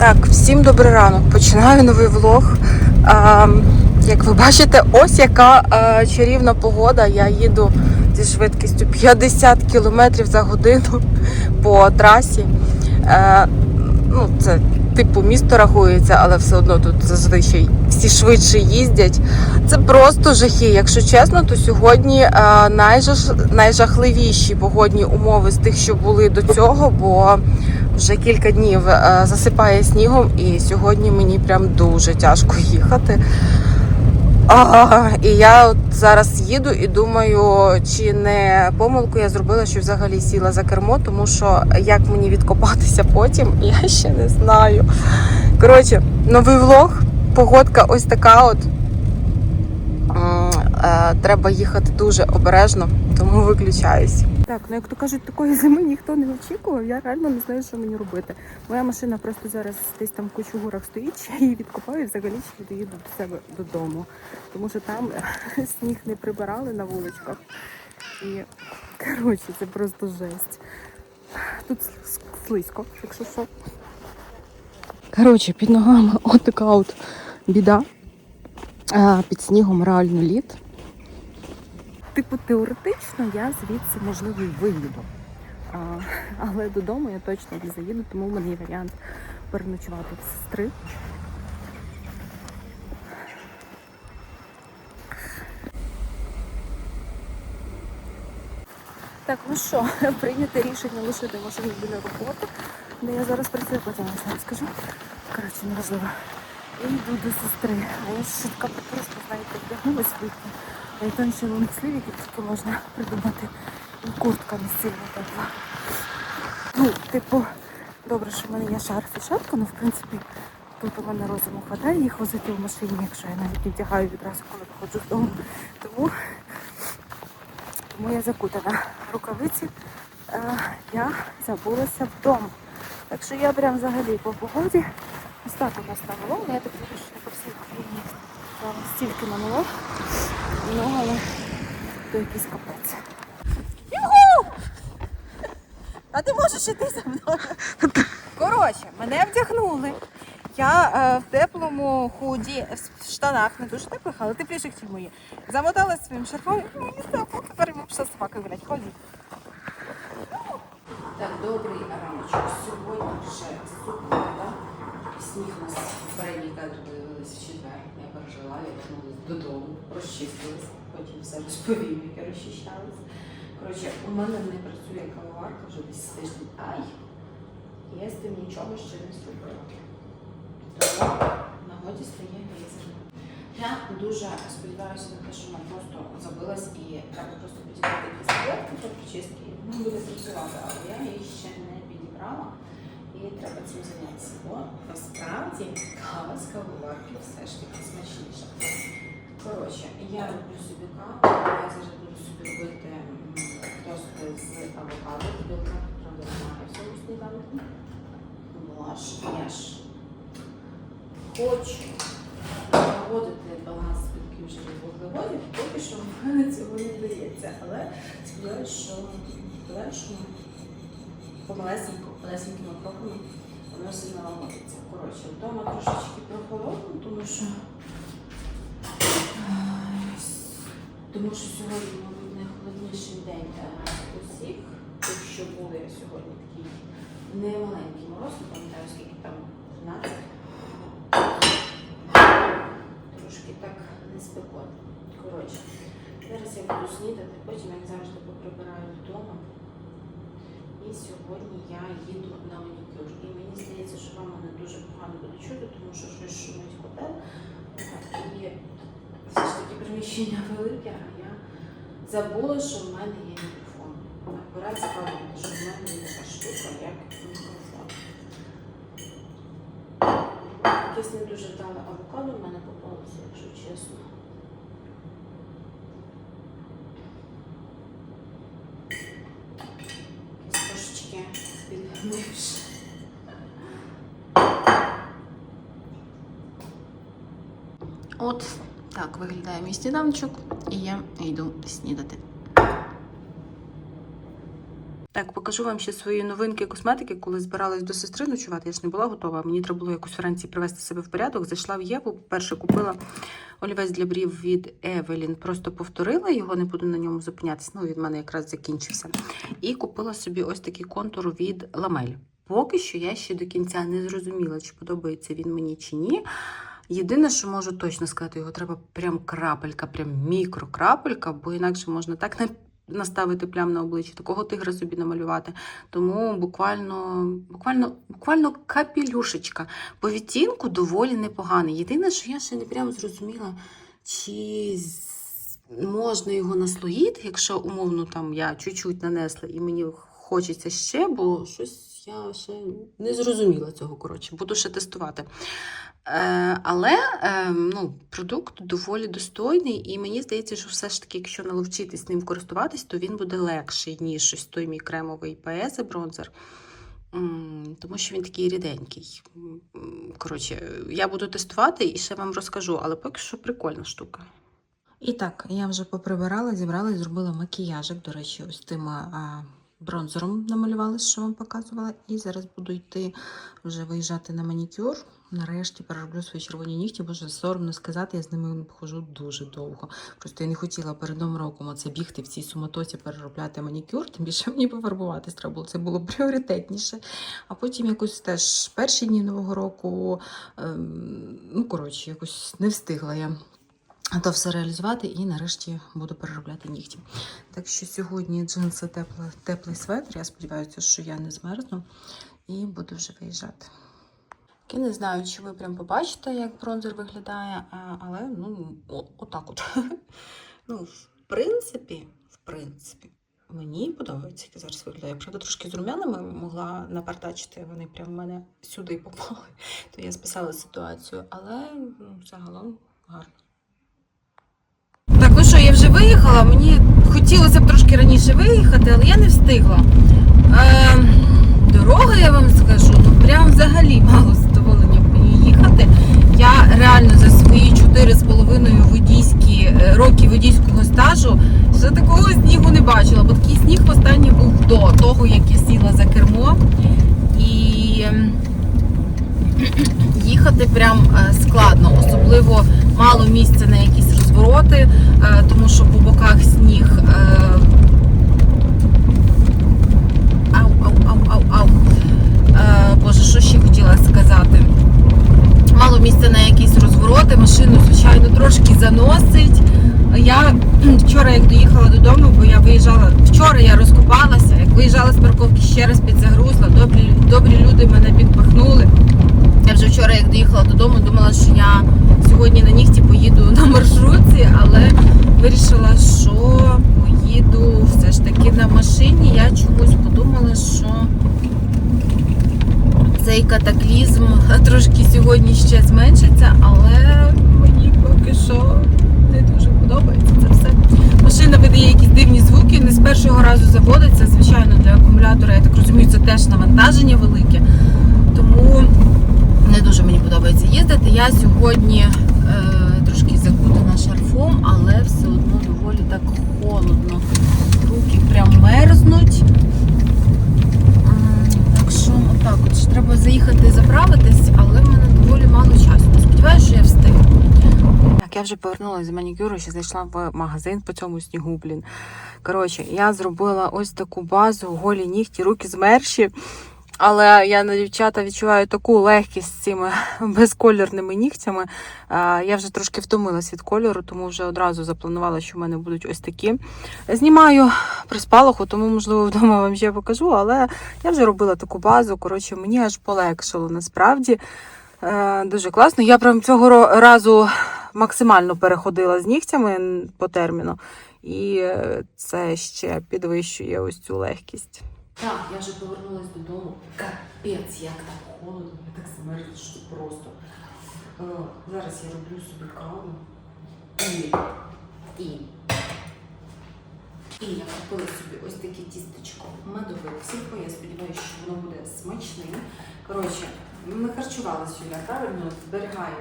Так, всім добрий ранок. Починаю новий влог. А, як ви бачите, ось яка а, чарівна погода. Я їду зі швидкістю 50 км за годину по трасі. Е, ну, це типу місто рахується, але все одно тут зазвичай всі швидше їздять. Це просто жахи. Якщо чесно, то сьогодні е, найжах, найжахливіші погодні умови з тих, що були до цього, бо вже кілька днів е, засипає снігом, і сьогодні мені прям дуже тяжко їхати. А, і я от зараз їду і думаю, чи не помилку я зробила, що взагалі сіла за кермо, тому що як мені відкопатися потім, я ще не знаю. Коротше, новий влог, погодка ось така от. Е, Треба їхати дуже обережно, тому виключаюсь. Так, ну як то кажуть, такої зими ніхто не очікував. Я реально не знаю, що мені робити. Моя машина просто зараз десь там в кучугурах стоїть, я її відкопаю і взагалі ще доїду до себе додому. Тому що там сніг не прибирали на вуличках. І коротше, це просто жесть. Тут слизько, якщо що. Коротше, під ногами отака от біда. А, під снігом реально лід. Типу, теоретично я звідси можливо і виїду. А, але додому я точно не заїду, тому в мене є варіант переночувати в сестри. Так, ну що, прийняте рішення лишити машину біля роботи, де я зараз працюю, потім я вам скажу. Коротше, неважливо. Я йду до сестри, а я ще просто, знаєте, вдягнулась вийти. Й лонгслів, які тільки можна придумати. І куртка не сильно тепла. Ну, типу, добре, що в мене є шарф і шапка, ну в принципі тут у мене розуму хватає їх возити в машині, якщо я навіть не вдягаю відразу, коли виходжу з дому. Тому, тому я закутана. Рукавиці е, я забулася вдома. Так що я прям взагалі по погоді. Ось так у нас намело, я так що по всій Україні стільки намело. Ну, але то якийсь капець. Юху! А ти можеш іти за мною? Коротше, мене вдягнули. Я е, в теплому худі, в штанах, не дуже теплих, але тепліших, ніж мої. Замотала своїм шарфом, і мені тепло, тепер ми пішла з собакою гуляти. Ходіть. Так, добрий раночок. Сьогодні вже субота. Сніг нас переліка дивились в четвер. Я пережила, я вернулась додому, розчистилась, потім все розповім, як я розчищалась. Коротше, у мене не працює кавоварка вже десь тиждень. Ай! Я з тим нічого ще не зробила. Тому нагоді стає гейзером. Я дуже сподіваюся на те, що вона просто забилась і треба просто підібрати якісь таблетки для і буде працювати, але я її ще не підібрала і треба цим зайнятися. Бо насправді кава з кавоварки все ж таки смачніша. Коротше, я роблю собі каву, я зараз буду собі робити м, тости з авокадо, білка, правда, немає в цьому сніданку. Ж я ж хочу наводити баланс білків жирів вуглеводів, поки що в мене цього не вдається. Але сподіваюся, що в подальшому помалесенько, малесенькими кроками воно все налагодиться. Коротше, вдома трошечки прохолодно, тому що тому що сьогодні, мабуть, найхолодніший день для усіх, якщо буде сьогодні такий немаленький мороз, не пам'ятаю, скільки там 12 трошки так не спекотно. Коротше, зараз я буду снідати, потім, як завжди, поприбираю вдома. І сьогодні я їду на манікюр. І мені здається, що вам мене дуже погано буде чути, тому що щось шумить готель. І все ж таки приміщення велике, а я забула, що в мене є мікрофон. Апарат згадувати, що в мене є така штука, як мікрофон. Якесь не дуже вдале авокадо в мене попалося, якщо чесно. Якесь трошечки підгнивши. От так виглядає мій сніданочок, і я йду снідати. Так, покажу вам ще свої новинки косметики, коли збиралась до сестри ночувати. Я ж не була готова. Мені треба було якось вранці привести себе в порядок. Зайшла в Єву. Перше купила олівець для брів від Евелін. Просто повторила його, не буду на ньому зупинятися. Ну, від мене якраз закінчився. І купила собі ось такий контур від Ламель. Поки що я ще до кінця не зрозуміла, чи подобається він мені чи ні. Єдине, що можу точно сказати, його треба прям крапелька, прям мікрокрапелька, бо інакше можна так на- наставити плям на обличчя, такого тигра собі намалювати. Тому буквально, буквально, буквально капелюшечка. По відтінку доволі непоганий. Єдине, що я ще не прям зрозуміла, чи можна його наслоїти, якщо умовно там я чуть-чуть нанесла і мені хочеться ще, бо щось я ще не зрозуміла цього. Коротше, буду ще тестувати. Е, але е, ну, продукт доволі достойний, і мені здається, що все ж таки, якщо наловчитись ним користуватись, то він буде легший, ніж ось той мій кремовий PS бронзер. Тому що він такий ріденький. Коротше, я буду тестувати і ще вам розкажу, але поки що прикольна штука. І так, я вже поприбирала, зібрала і зробила макіяжик. До речі, ось тим бронзером намалювала, що вам показувала. І зараз буду йти вже виїжджати на манікюр. Нарешті перероблю свої червоні нігті, бо вже соромно сказати, я з ними хожу дуже довго. Просто я не хотіла перед новим роком оце бігти в цій суматоці, переробляти манікюр, тим більше мені пофарбуватись треба було. Це було пріоритетніше. А потім якось теж перші дні нового року, ем, ну коротше, якось не встигла я. То все реалізувати і нарешті буду переробляти нігті. Так що сьогодні джинси теплий, теплий светр. Я сподіваюся, що я не змерзну і буду вже виїжджати. Я не знаю, чи ви прям побачите, як бронзер виглядає, але ну, отак от. Ну, в принципі, в принципі, мені подобається, як зараз виглядає. Правда, трошки з румянами могла напартачити, вони прям в мене сюди попали. То я списала ситуацію, але ну, загалом гарно. Так, ну що, я вже виїхала. Мені хотілося б трошки раніше виїхати, але я не встигла. Е, дорога, я вам скажу, ну прям взагалі мало задоволення по ній їхати. Я реально за свої 4,5 водійські е, роки водійського стажу ще такого снігу не бачила, бо такий сніг останній був до того, як я сіла за кермо. І ем, їхати прям е, складно, особливо мало місця на якісь розвороти, що по боках сніг. е, Ау, ау, ау, ау, ау. Е, Боже, що ще хотіла сказати? Мало місця на якісь розвороти, машину, звичайно, трошки заносить. Я вчора, як доїхала додому, бо я виїжджала. Вчора я розкопалася, як виїжджала з парковки, ще раз підзагрузла. Добрі, добрі люди мене підпахнули. Я вже вчора, як доїхала додому, думала, що я сьогодні на нігті поїду на маршрутці, але вирішила, що поїду все ж таки на машині. Я чогось подумала, що цей катаклізм трошки сьогодні ще зменшиться, але мені поки що не дуже подобається це все. Машина видає якісь дивні звуки, не з першого разу заводиться. Звичайно, для акумулятора, я так розумію, це теж навантаження велике. Тому не дуже мені подобається їздити. Я сьогодні е, трошки закутана шарфом, але все одно доволі так холодно. Руки прям мерзнуть. Так що отак от треба заїхати заправитись, але в мене доволі мало часу. Сподіваюся, що я встигну. Так, я вже повернулася з манікюру, ще зайшла в магазин по цьому снігу, блін. Коротше, я зробила ось таку базу, голі нігті, руки змерші. Але я на дівчата відчуваю таку легкість з цими безкольорними нігтями. Я вже трошки втомилась від кольору, тому вже одразу запланувала, що в мене будуть ось такі. Знімаю при спалаху, тому, можливо, вдома вам ще покажу, але я вже робила таку базу. Коротше, мені аж полегшало насправді. Е, Дуже класно. Я прям цього разу максимально переходила з нігтями по терміну, і е, це ще підвищує ось цю легкість. Так, я вже повернулася додому. Капець, як так холодно, я так замерзла, що просто. Е, зараз я роблю собі каву. І, і, і я купила собі ось таке тістечко медове сипо. Я сподіваюся, що воно буде смачним. Коротше, не харчувалася Юля, правильно? Зберігає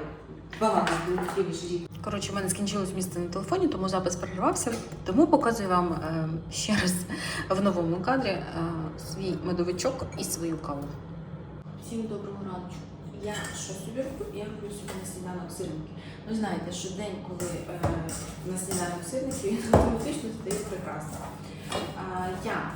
баланс білків і жирів. Коротше, у мене скінчилось місце на телефоні, тому запис перервався. Тому показую вам е, ще раз в новому кадрі е, свій медовичок і свою каву. Всім доброго ранку. Я що собі роблю? Я роблю собі на сніданок сирники. Ви знаєте, що день, коли е, на сніданок сирники, він автоматично стає прекрасним. А, я,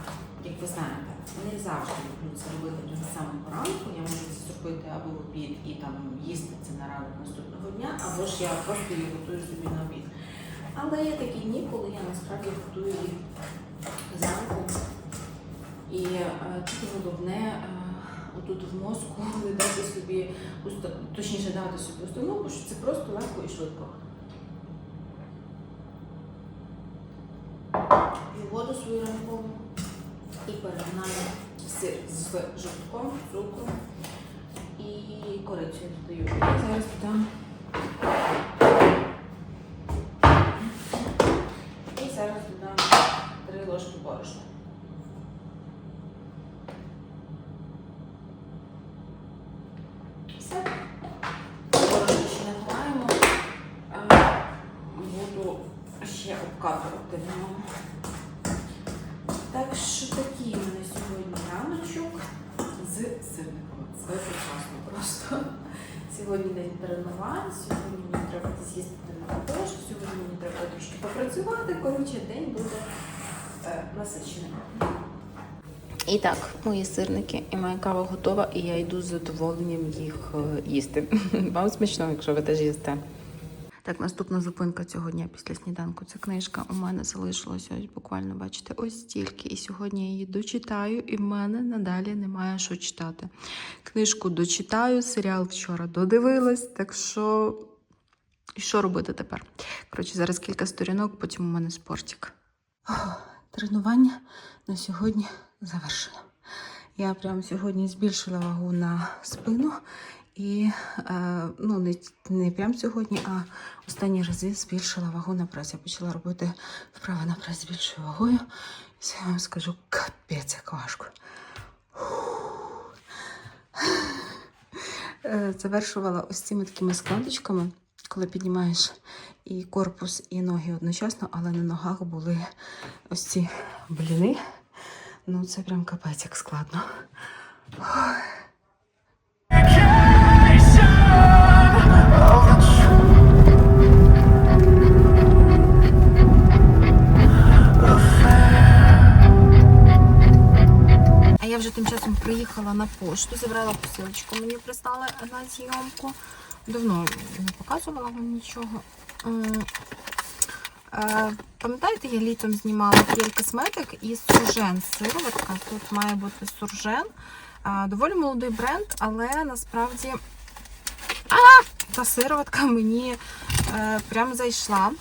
як ви знаєте, не завжди люблю це робити дуже самого ранку. Я можу це зробити або в обід і там їсти це на ранок наступного дня, або ж я просто її готую собі на обід. Але є такі дні, коли я насправді готую їх зранку. І е, тільки головне е, отут в мозку дати собі точніше дати собі установку, що це просто легко і швидко. П'ю воду свою ранкову і перегинаю сир з жовтком, цукром і корицею додаю. Зараз додам. І зараз додам три ложки борошна. Все. Борошно ще не ховаємо. Е, Буду ще обкатувати в ньому. Так що такий у мене сьогодні раночок з сирниками. Це прекрасно просто. Сьогодні день тренувань, сьогодні мені треба з'їздити на пошт, сьогодні мені треба трішки попрацювати. Коротше, день буде е, насичений. І так, мої сирники і моя кава готова, і я йду з задоволенням їх е, їсти. Вам смачно, якщо ви теж їсте. Так, наступна зупинка цього дня після сніданку. Це книжка у мене залишилася ось буквально, бачите, ось стільки. І сьогодні я її дочитаю, і в мене надалі немає що читати. Книжку дочитаю, серіал вчора додивилась, так що. І що робити тепер? Коротше, зараз кілька сторінок, потім у мене спортик. Тренування на сьогодні завершено. Я прямо сьогодні збільшила вагу на спину. І е, ну, не, не прямо сьогодні, а останні рази збільшила вагу на прес. Я почала робити вправи на прес більшою вагою. Я вам скажу капець, як важко. Е, Завершувала ось цими такими складочками, коли піднімаєш і корпус, і ноги одночасно, але на ногах були ось ці бліни. Ну, це прям капець як складно. А вже тим часом приїхала на пошту, забрала посилочку, мені прислали на зйомку. Давно не показувала вам нічого. Е, Пам'ятаєте, я літом знімала Кіль косметик і суржен сироватка. Тут має бути суржен. Е, Доволі молодий бренд, але насправді а, та сироватка мені е, прям зайшла.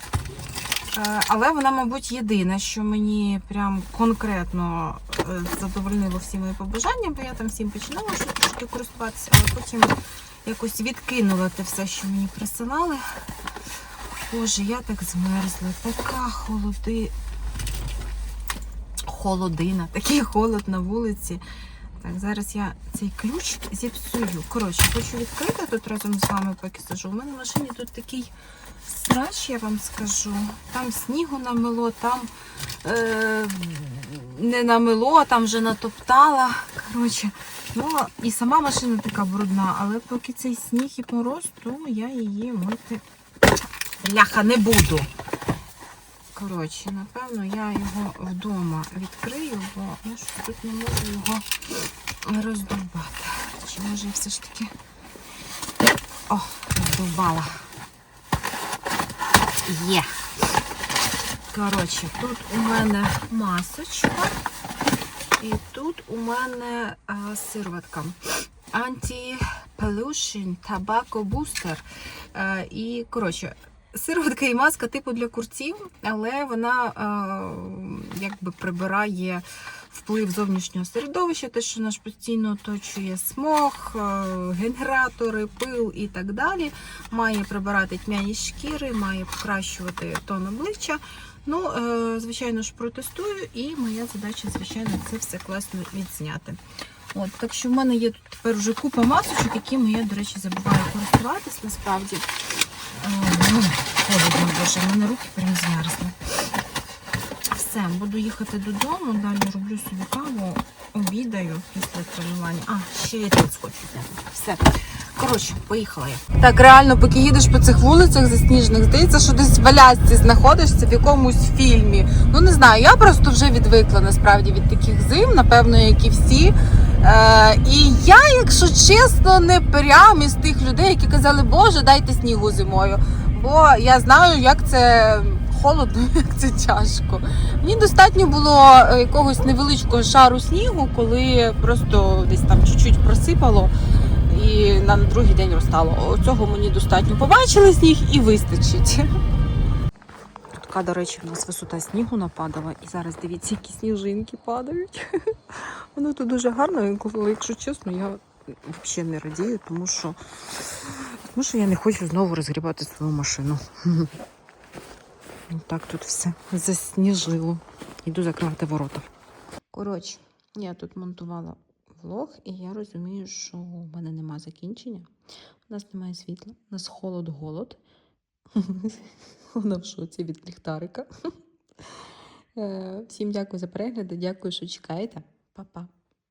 Але вона, мабуть, єдине, що мені прям конкретно задовольнило всі мої побажання, бо я там всім починала трошки користуватися, але потім якось відкинула те все, що мені присилали. Боже, я так змерзла, така холоди. Холодина, такий холод на вулиці. Так, зараз я цей ключ зіпсую. Коротше, хочу відкрити тут разом з вами, поки сижу. У мене в машині тут такий срач, я вам скажу. Там снігу намело, там е, не намело, а там вже натоптала. Коротше, ну і сама машина така брудна, але поки цей сніг і мороз, то я її мити ляха не буду. Коротше, напевно, я його вдома відкрию, бо я ж тут не можу його роздовбати. Чи може я все ж таки. О, роздовбала. Є. Коротше, тут у мене масочка. І тут у мене а, сироватка. Anti-Pollution Tobacco Booster. І, коротше, сироватка і маска типу для курців, але вона е, якби прибирає вплив зовнішнього середовища, те, що нас постійно оточує смог, е, генератори, пил і так далі. Має прибирати тьмяність шкіри, має покращувати тон обличчя. Ну, е, звичайно ж, протестую, і моя задача, звичайно, це все класно відзняти. От, так що в мене є тут тепер вже купа масочок, якими я, до речі, забуваю користуватись насправді. Ну, холодно дуже, в мене руки прям змерзли. Все, буду їхати додому, далі роблю собі каву, обідаю після тренування. А, ще я тут схочу. Все. Коротше, поїхала я. Так, реально, поки їдеш по цих вулицях засніжених, здається, що десь в Алясці знаходишся в якомусь фільмі. Ну не знаю, я просто вже відвикла насправді від таких зим, напевно, як і всі. Е, і я, якщо чесно, не прям із тих людей, які казали, Боже, дайте снігу зимою. Бо я знаю, як це холодно, як це тяжко. Мені достатньо було е, якогось невеличкого шару снігу, коли просто десь там чуть-чуть просипало і на другий день розтало. Цього мені достатньо. Побачили сніг і вистачить. Така, до речі, у нас висота снігу нападала, і зараз дивіться, які сніжинки падають. Воно тут дуже гарно, але якщо чесно, я взагалі не радію, тому що, тому що я не хочу знову розгрібати свою машину. Так тут все засніжило. Йду закривати ворота. Коротше, я тут монтувала влог, і я розумію, що у мене нема закінчення. У нас немає світла, у нас холод-голод. Вона в шоці від ліхтарика. Е, Всім дякую за перегляд, дякую, що чекаєте. Па-па.